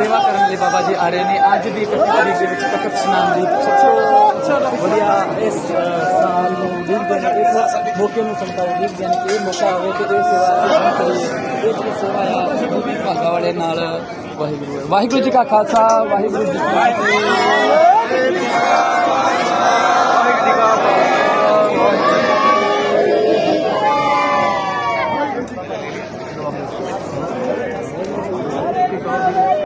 ਸੇਵਾ ਕਰਨ ਲਈ ਬਾਬਾ ਜੀ ਆ ਰਹੇ ਨੇ। ਅੱਜ ਦੀ 31 ਤਰੀਕ ਦੇ ਵਿੱਚ ਤਖਤ ਸਨਾਨ ਦੀ ਸਭ ਤੋਂ ਵਧੀਆ ਇਸ ਸਾਲ ਨੂੰ ਦੇਖਦੇ ਨੇ ਇਸ ਮੌਕੇ ਨੂੰ ਸੰਤਾਂ ਨੂੰ ਦੇਖਦੇ ਨੇ ਕਿ ਮੌਕਾ ਹੋਵੇ ਕਿ ਇਹ ਸੇਵਾ ਅਸੀਂ ਕਰੀਏ ਇਹ ਜਿਹੜੀ ਸੇਵਾ ਆ ਉਹ ਵੀ ਭਾਗਾ ਵਾਲੇ ਨਾਲ ਵਾਹਿਗੁਰੂ ਵਾਹਿਗੁਰੂ ਜੀ ਕਾ ਖਾਲਸਾ, ਵਾਹਿਗੁਰੂ ਜੀ ਕੀ ਫਤਿਹ।